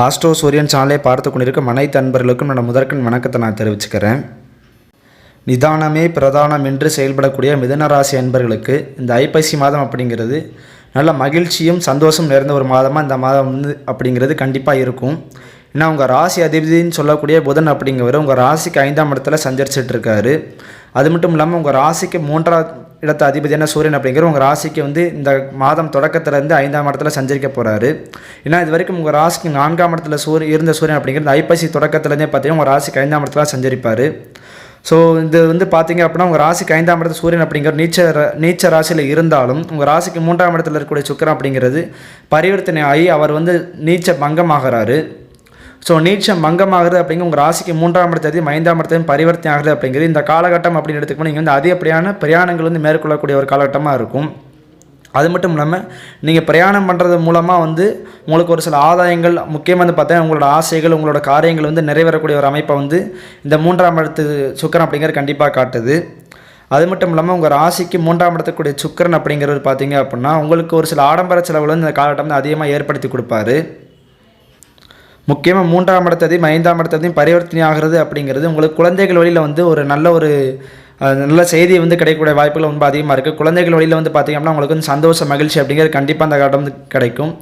Astro சூரியன் சேனலை பார்த்து கொண்டிருக்கும் அனைத்து அன்பர்களுக்கும் நான் முதற்கண் வணக்கத்தை நான் தெரிவிச்சுக்கிறேன். நிதானமே பிரதானம் என்று செயல்படக்கூடிய மிதனராசி அன்பர்களுக்கு இந்த ஐப்பசி மாதம் அப்படிங்கிறது நல்ல மகிழ்ச்சியும் சந்தோஷம் நிறைந்த ஒரு மாதமாக இந்த மாதம் வந்து அப்படிங்கிறது கண்டிப்பாக இருக்கும். ஏன்னா உங்கள் ராசி அதிபதினு சொல்லக்கூடிய புதன் அப்படிங்கிறவர் உங்கள் ராசிக்கு ஐந்தாம் இடத்துல சஞ்சரிச்சிட்ருக்காரு அது மட்டும் இல்லாமல் உங்கள் ராசிக்கு மூன்றாவது இடத்த அதிபதியான சூரியன் அப்படிங்கிற உங்கள் ராசிக்கு வந்து இந்த மாதம் தொடக்கத்துலேருந்து ஐந்தாம் இடத்துல சஞ்சரிக்க போகிறாரு ஏன்னா இது வரைக்கும் உங்கள் ராசிக்கு நான்காம் இடத்துல சூரிய இருந்த சூரியன் அப்படிங்கிறது ஐப்பசி தொடக்கத்துலேருந்தே பார்த்தீங்கன்னா உங்கள் ராசிக்கு ஐந்தாம் இடத்துல சஞ்சரிப்பார். ஸோ இது வந்து பார்த்தீங்க அப்படின்னா உங்கள் ராசிக்கு ஐந்தாம் இடத்துல சூரியன் அப்படிங்கிற நீச்ச நீச்ச ராசியில் இருந்தாலும் உங்கள் ராசிக்கு மூன்றாம் இடத்துல இருக்கக்கூடிய சுக்கிரன் அப்படிங்கிறது பரிவர்த்தனை ஆகி அவர் வந்து நீச்ச பங்கமாகிறாரு. ஸோ நீச்சம் மங்கமாகுது அப்படிங்கிற உங்கள் ராசிக்கு மூன்றாம் இடத்தையும் ஐந்தாம் இடத்தையும் பரிவர்த்தனை ஆகுது அப்படிங்கிறது இந்த காலகட்டம் அப்படின்னு எடுத்துக்கணும் நீங்கள் வந்து அதிகப்படியான பிரயாணங்கள் வந்து மேற்கொள்ளக்கூடிய ஒரு காலகட்டமாக இருக்கும். அது மட்டும் இல்லாமல் நீங்கள் பிரயாணம் பண்ணுறது மூலமாக வந்து உங்களுக்கு ஒரு சில ஆதாயங்கள் முக்கியமாக வந்து பார்த்தீங்கன்னா உங்களோட ஆசைகள் உங்களோட காரியங்கள் வந்து நிறைவேறக்கூடிய ஒரு அமைப்பை வந்து இந்த மூன்றாம் இடத்து சுக்கரன் அப்படிங்கிறது கண்டிப்பாக காட்டுது. அது மட்டும் இல்லாமல் உங்கள் ராசிக்கு மூன்றாம் இடத்துக்கூடிய சுக்கரன் அப்படிங்கிறது பார்த்தீங்க அப்படின்னா உங்களுக்கு ஒரு சில ஆடம்பர செலவுகள் வந்து இந்த காலகட்டம் வந்து அதிகமாக ஏற்படுத்தி கொடுப்பாரு. முக்கியமாக மூன்றாம் இடத்ததையும் ஐந்தாம் இடத்ததையும் பரிவர்த்தனை ஆகிறது அப்படிங்கிறது உங்களுக்கு குழந்தைகள் வழியில் வந்து ஒரு நல்ல ஒரு நல்ல செய்தி வந்து கிடைக்கக்கூடிய வாய்ப்புகள் ரொம்ப அதிகமாக இருக்குது குழந்தைகள் வழியில் வந்து பார்த்திங்கன்னா உங்களுக்கு வந்து சந்தோஷ மகிழ்ச்சி அப்படிங்கிறது கண்டிப்பாக அந்த காலம் கிடைக்கும்.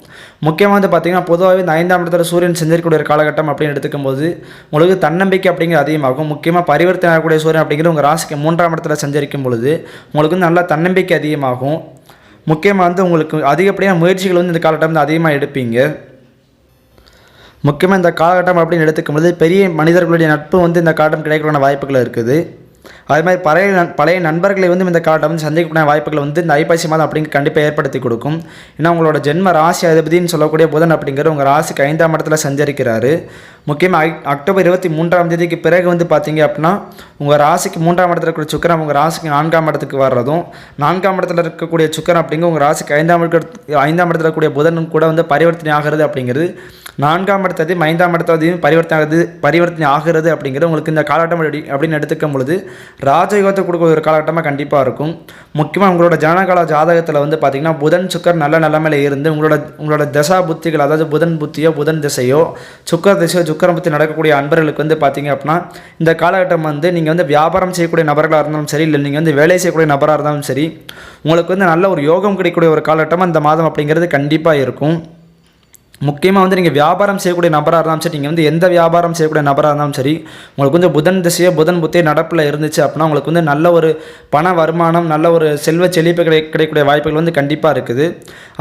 முக்கியமாக வந்து பார்த்திங்கன்னா பொதுவாகவே இந்த ஐந்தாம் இடத்துல சூரியன் செஞ்சிருக்கக்கூடிய ஒரு காலகட்டம் அப்படின்னு எடுத்துக்கும் போது உங்களுக்கு தன்னம்பிக்கை அப்படிங்கிறது அதிகமாகும். முக்கியமாக பரிவர்த்தனை ஆகக்கூடிய சூரியன் அப்படிங்கிறது உங்கள் ராசிக்கு மூன்றாம் இடத்துல சஞ்சரிக்கும் பொழுது உங்களுக்கு வந்து நல்லா தன்னம்பிக்கை அதிகமாகும். முக்கியமாக வந்து உங்களுக்கு அதிகப்படியான முயற்சிகள் வந்து இந்த காலகட்டம் வந்து அதிகமாக எடுப்பீங்க. முக்கியமாக இந்த காலகட்டம் அப்படின்னு எடுத்துக்கும் போது பெரிய மனிதர்களுடைய நட்பு வந்து இந்த காலகட்டம் கிடைக்கக்கூடிய வாய்ப்புகள் இருக்குது. அது மாதிரி பழைய பழைய நண்பர்களை வந்து இந்த காலகட்டம் வந்து சந்திக்கக்கூடிய வாய்ப்புகள் வந்து இந்த ஐப்பசி மாதம் அப்படிங்க கண்டிப்பாக ஏற்படுத்தி கொடுக்கும். ஏன்னா உங்களோட ஜென்ம ராசி அதிபதினு சொல்லக்கூடிய புதன் அப்படிங்கிற உங்கள் ராசிக்கு ஐந்தாம் இடத்துல சஞ்சரிக்கிறாரு. முக்கியமாக அக்டோபர் இருபத்தி மூன்றாம் தேதிக்கு பிறகு வந்து பார்த்தீங்க அப்படின்னா உங்கள் ராசிக்கு மூன்றாம் இடத்துல இருக்கிற சுக்கரன் உங்கள் ராசிக்கு நான்காம் இடத்துக்கு வர்றதும் நான்காம் இடத்துல இருக்கக்கூடிய சுக்கரன் அப்படிங்க உங்கள் ராசிக்கு ஐந்தாம் ஐந்தாம் இடத்துல இருக்கக்கூடிய புதனும் கூட வந்து பரிவர்த்தனை ஆகிறது அப்படிங்கிறது நான்காம் இடத்தையும் ஐந்தாம் இடத்தையும் பரிவர்த்தனை ஆகுது பரிவர்த்தனை ஆகிறது அப்படிங்கிறது உங்களுக்கு இந்த காலகட்டம் அப்படி அப்படின்னு எடுத்துக்கும் பொழுது ராஜயோகத்தை கொடுக்க ஒரு காலகட்டமாக கண்டிப்பாக இருக்கும். முக்கியமாக உங்களோட ஜனகால ஜாதகத்தில் வந்து பார்த்தீங்கன்னா புதன் சுக்கர் நல்ல நிலமையில் இருந்து உங்களோட உங்களோட தசா புத்திகள் அதாவது புதன் புத்தியோ புதன் திசையோ சுக்கர் திசையோ சுக்கரம் புத்தி நடக்கக்கூடிய அன்பர்களுக்கு வந்து பார்த்திங்க அப்படின்னா இந்த காலகட்டம் வந்து நீங்கள் வந்து வியாபாரம் செய்யக்கூடிய நபர்களாக இருந்தாலும் சரி இல்லை நீங்கள் வந்து வேலை செய்யக்கூடிய நபராக இருந்தாலும் சரி உங்களுக்கு வந்து நல்ல ஒரு யோகம் கிடைக்கக்கூடிய ஒரு காலகட்டமாக இந்த மாதம் அப்படிங்கிறது கண்டிப்பாக இருக்கும். முக்கியமாக வந்து நீங்கள் வியாபாரம் செய்யக்கூடிய நபராக இருந்தாலும் சரி நீங்கள் வந்து எந்த வியாபாரம் செய்யக்கூடிய நபராக இருந்தாலும் சரி உங்களுக்கு வந்து புதன் திசையோ புதன் புத்தே நடப்பில் இருந்துச்சு அப்படின்னா உங்களுக்கு வந்து நல்ல ஒரு பண வருமானம் நல்ல ஒரு செல்வ செழிப்பு கிடை கிடைக்கக்கூடிய வாய்ப்புகள் வந்து கண்டிப்பாக இருக்குது.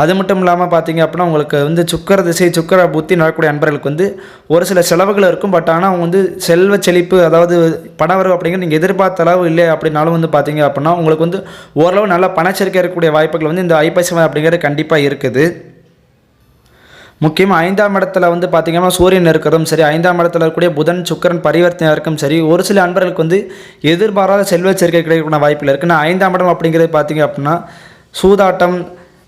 அது மட்டும் இல்லாமல் பார்த்தீங்க அப்படின்னா உங்களுக்கு வந்து சுக்கர திசை சுக்கர புத்தி நடக்கக்கூடிய நண்பர்களுக்கு வந்து ஒரு சில செலவுகள் இருக்கும். பட் ஆனால் அவங்க வந்து செல்வ செழிப்பு அதாவது பணவரவு அப்படிங்கிற நீங்கள் எதிர்பார்த்த அளவு இல்லை அப்படின்னாலும் வந்து பார்த்தீங்க அப்படின்னா உங்களுக்கு வந்து ஓரளவு நல்ல பணச்சரிக்கை இருக்கக்கூடிய வாய்ப்புகள் வந்து இந்த ஐப்பசி அப்படிங்கிறது கண்டிப்பாக இருக்குது. முக்கியமாக ஐந்தாம் இடத்துல வந்து பார்த்திங்கன்னா சூரியன் இருக்கிறதும் சரி ஐந்தாம் இடத்துல இருக்கக்கூடிய புதன் சுக்கரன் பரிவர்த்தனை இருக்கும் சரி ஒரு சில அன்பர்களுக்கு வந்து எதிர்பாராத செல்வ சேர்க்கை கிடைக்கக்கூடிய வாய்ப்பில் இருக்குது நான் ஐந்தாம் இடம் அப்படிங்கிறது பார்த்திங்க அப்படின்னா சூதாட்டம்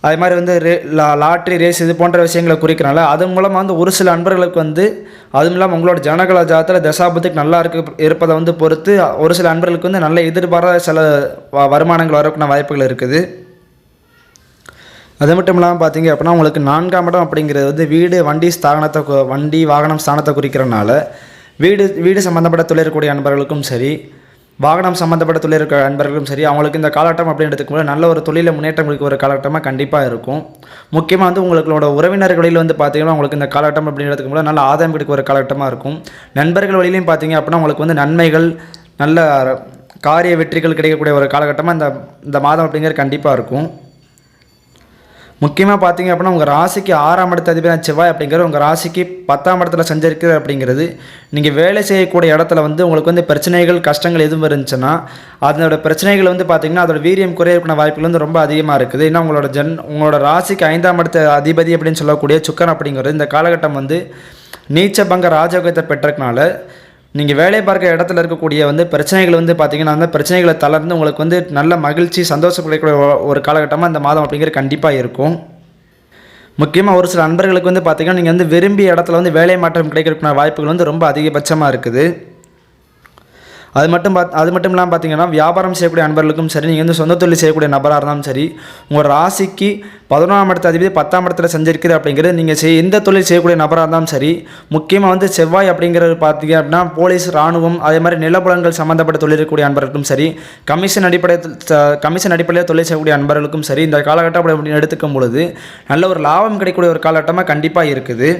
அது மாதிரி வந்து ரே லா லாட்ரி ரேஸ் இது போன்ற விஷயங்களை குறிக்கிறனால அது மூலமாக வந்து ஒரு சில அன்பர்களுக்கு வந்து அதுவும் இல்லாமல் உங்களோட ஜனகல ஜாதத்தில் தசாபத்துக்கு நல்லா இருக்கு இருப்பதை வந்து பொறுத்து ஒரு சில அன்பர்களுக்கு வந்து நல்ல எதிர்பாராத சில வ- வருமானங்கள் வரக்கூடிய வாய்ப்புகள் இருக்குது. அது மட்டும் இல்லாமல் பார்த்தீங்க அப்படின்னா உங்களுக்கு நான்காம் இடம் அப்படிங்கிறது வந்து வீடு வண்டி ஸ்தானத்தை வண்டி வாகனம் ஸ்தானத்தை குறிக்கிறனால வீடு வீடு சம்மந்தப்பட்ட தொழில் இருக்கக்கூடிய அன்பர்களுக்கும் சரி வாகனம் சம்மந்தப்பட்ட தொழில் இருக்கிற சரி அவங்களுக்கு இந்த காலகட்டம் அப்படின்னு எடுத்துக்கும்போது நல்ல ஒரு தொழில முன்னேற்றம் கொடுக்க ஒரு காலகட்டமாக கண்டிப்பாக இருக்கும். முக்கியமாக வந்து உங்களோட உறவினர்களில் வந்து பார்த்தீங்கன்னா உங்களுக்கு இந்த காலகட்டம் அப்படின்னு எடுத்துக்கும்போது நல்ல ஆதாயம் கிடைக்க ஒரு காலகட்டமாக இருக்கும். நண்பர்கள் வழியிலையும் பார்த்தீங்க அப்படின்னா உங்களுக்கு வந்து நன்மைகள் நல்ல காரிய வெற்றிகள் கிடைக்கக்கூடிய ஒரு காலகட்டமாக இந்த இந்த மாதம் அப்படிங்கிறது கண்டிப்பாக இருக்கும். முக்கியமாக பார்த்தீங்க அப்படின்னா உங்கள் ராசிக்கு ஆறாம் இடத்து அதிபதி செவ்வாய் அப்படிங்கிறது உங்கள் ராசிக்கு பத்தாம் இடத்துல சஞ்சரிக்கிறது அப்படிங்கிறது. நீங்கள் வேலை செய்யக்கூடிய இடத்துல வந்து உங்களுக்கு வந்து பிரச்சனைகள் கஷ்டங்கள் எதுவும் இருந்துச்சுன்னா அதனோட பிரச்சனைகள் வந்து பார்த்தீங்கன்னா அதோட வீரியம் குறையக்கூடிய வாய்ப்புகள் வந்து ரொம்ப அதிகமாக இருக்குது. ஏன்னா உங்களோட ஜன் உங்களோட ராசிக்கு ஐந்தாம் இடத்த அதிபதி அப்படின்னு சொல்லக்கூடிய சுக்கன் அப்படிங்கிறது இந்த காலகட்டம் வந்து நீச்சபங்க ராஜயோகத்தை பெற்றதுனால நீங்கள் வேலை பார்க்குற இடத்துல இருக்கக்கூடிய வந்து பிரச்சனைகள் வந்து பார்த்தீங்கன்னா அந்த பிரச்சனைகளை தளர்ந்து உங்களுக்கு வந்து நல்ல மகிழ்ச்சி சந்தோஷம் கிடைக்கக்கூடிய ஒரு காலகட்டமாக இந்த மாதம் அப்படிங்கிறது கண்டிப்பாக இருக்கும். முக்கியமாக ஒரு சில நண்பர்களுக்கு வந்து பார்த்தீங்கன்னா நீங்கள் வந்து விரும்பிய இடத்துல வந்து வேலை மாற்றம் கிடைக்கிறதுக்கான வாய்ப்புகள் வந்து ரொம்ப அதிகபட்சமாக இருக்குது. அது மட்டும் பாத் அது மட்டும் இல்லாமல் பார்த்தீங்கன்னா வியாபாரம் செய்யக்கூடிய அன்பர்களுக்கும் சரி நீங்கள் வந்து சொந்த தொழில் செய்யக்கூடிய நபராக இருந்தாலும் சரி உங்கள் ராசிக்கு பதினொன்றாம் இடத்து அதிபதி பத்தாம் இடத்துல செஞ்சிருக்குது அப்படிங்கிறது நீங்கள் செய் எந்த தொழில் செய்யக்கூடிய நபராக இருந்தாலும் சரி முக்கியமாக வந்து செவ்வாய் அப்படிங்கிறது பார்த்தீங்க அப்படின்னா போலீஸ் ராணுவம் அதே மாதிரி நிலப்புலங்கள் சம்மந்தப்பட்ட தொழில் இருக்கக்கூடிய அன்பர்களுக்கும் சரி கமிஷன் அடிப்படையில் கமிஷன் அடிப்படையில் தொழில் செய்யக்கூடிய அன்பர்களுக்கும் சரி இந்த காலகட்டம் அப்படி அப்படின்னு எடுத்துக்கும் பொழுது நல்ல ஒரு லாபம் கிடைக்கக்கூடிய ஒரு காலகட்டமாக கண்டிப்பாக இருக்குது.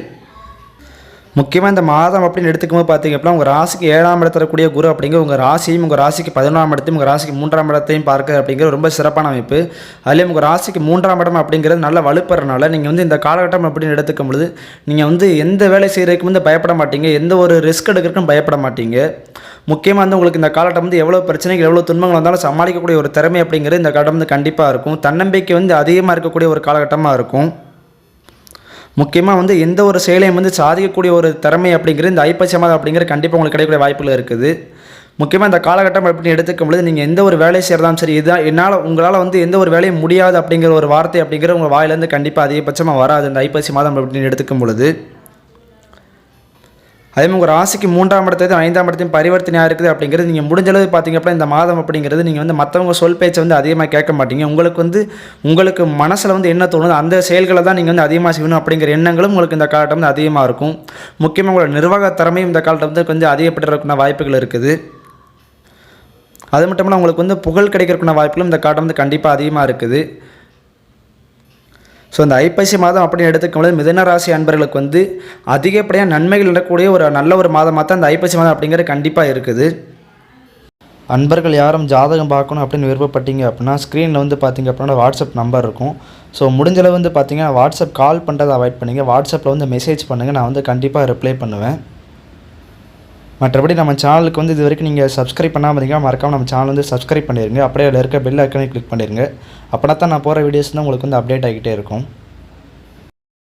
முக்கியமாக இந்த மாதம் அப்படின்னு எடுத்துக்கும்போது பார்த்தீங்க அப்படின்னா உங்கள் ராசிக்கு ஏழாம் இடத்துல தரக்கூடிய குரு அப்படிங்கிற உங்கள் ராசியும் உங்கள் ராசிக்கு பதினொன்றாம் இடத்தையும் உங்கள் ராசிக்கு மூன்றாம் இடத்தையும் பார்க்க அப்படிங்கிறது ரொம்ப சிறப்பான அமைப்பு. அதுலேயும் உங்கள் ராசிக்கு மூன்றாம் இடம் அப்படிங்கிறது நல்லா வலுப்படுறனால நீங்கள் வந்து இந்த காலகட்டம் அப்படின்னு எடுத்துக்கும் பொழுது நீங்கள் வந்து எந்த வேலை செய்கிறதுக்கு வந்து பயப்பட மாட்டீங்க. எந்த ஒரு ரிஸ்க் எடுக்கிறதுக்கும் பயப்பட மாட்டீங்க. முக்கியமாக வந்து உங்களுக்கு இந்த காலகட்டம் வந்து எவ்வளோ பிரச்சனைகள் எவ்வளோ துன்பங்கள் வந்தாலும் சமாளிக்கக்கூடிய ஒரு திறமை அப்படிங்கிறது இந்த காலகட்டம் வந்து கண்டிப்பாக இருக்கும். தன்னம்பிக்கை வந்து அதிகமாக இருக்கக்கூடிய ஒரு காலகட்டமாக இருக்கும். முக்கியமாக வந்து எந்த ஒரு செயலையும் வந்து சாதிக்கக்கூடிய ஒரு திறமை அப்படிங்கிறது இந்த ஐப்பசி மாதம் அப்படிங்கிறது கண்டிப்பாக உங்களுக்கு கிடைக்கக்கூடிய வாய்ப்புகள் இருக்குது. முக்கியமாக இந்த காலகட்டம் அப்படின்னு எடுத்துக்கும் பொழுது நீங்கள் எந்த ஒரு வேலை செய்கிறதாலும் சரி இதுதான் என்னால் உங்களால் வந்து எந்த ஒரு வேலையும் முடியாது அப்படிங்கிற ஒரு வார்த்தை அப்படிங்கிற உங்கள் வாயிலேருந்து கண்டிப்பாக அதிகபட்சமாக வராது இந்த ஐப்பசி மாதம் அப்படின்னு எடுத்துக்கும் பொழுது. அதே மாதிரி உங்கள் ராசிக்கு மூன்றாம் இடத்தையும் ஐந்தாம் இடத்தையும் பரிவர்த்தனையாக இருக்குது அப்படிங்கிறது நீங்கள் முடிஞ்ச அளவு பார்த்தீங்க அப்படின்னா இந்த மாதம் அப்படிங்கிறது நீங்கள் வந்து மற்றவங்க சொல் பேச்சை வந்து அதிகமாக கேட்க மாட்டீங்க. உங்களுக்கு வந்து உங்களுக்கு மனசில் வந்து என்ன தோணுதோ அந்த செயல்களை தான் நீங்கள் வந்து அதிகமாக செய்யணும் அப்படிங்கிற எண்ணங்களும் உங்களுக்கு இந்த காலகட்டம் வந்து அதிகமாக இருக்கும். முக்கியமாக உங்களோட நிர்வாக திறமையும் இந்த காலகட்டம் வந்து கொஞ்சம் அதிகப்பட்டிருக்கிற வாய்ப்புகள் இருக்குது. அது மட்டும் இல்லாமல் உங்களுக்கு வந்து புகழ் கிடைக்கிறதுக்குள்ள வாய்ப்புகளும் இந்த காலம் வந்து கண்டிப்பாக அதிகமாக இருக்குது. ஸோ இந்த ஐப்பசி மாதம் அப்படின்னு எடுத்துக்கும்போது மிதன ராசி அன்பர்களுக்கு வந்து அதிகப்படியாக நன்மைகள் நடக்கக்கூடிய ஒரு நல்ல ஒரு மாதமாக தான் இந்த ஐப்பசி மாதம் அப்படிங்கிறது கண்டிப்பாக இருக்குது. அன்பர்கள் யாரும் ஜாதகம் பார்க்கணும் அப்படின்னு விருப்பப்பட்டீங்க அப்படின்னா ஸ்க்ரீனில் வந்து பார்த்தீங்க அப்படின்னா வாட்ஸ்அப் நம்பர் இருக்கும். ஸோ முடிஞ்சளவு வந்து பார்த்தீங்கன்னா வாட்ஸ்அப் கால் பண்ணுறதை அவாய்ட் பண்ணுங்கள் வாட்ஸ்அப்பில் வந்து மெசேஜ் பண்ணுங்கள் நான் வந்து கண்டிப்பாக ரிப்ளை பண்ணுவேன். மற்றபடி நம்ம சேனலுக்கு வந்து இது வரைக்கும் நீங்கள் சப்ஸ்கிரைப் பண்ணாமல் இருந்தீங்கன்னா மறக்காம நம்ம சேனல் வந்து சப்ஸ்கிரைப் பண்ணிடுங்க அப்படியே அதில் இருக்க பெல் ஐக்கனை கிளிக் பண்ணிடுங்க அப்படின்னா தான் நான் போகிற வீடியோஸ் தான் உங்களுக்கு வந்து அப்டேட் ஆகிட்டே இருக்கும்.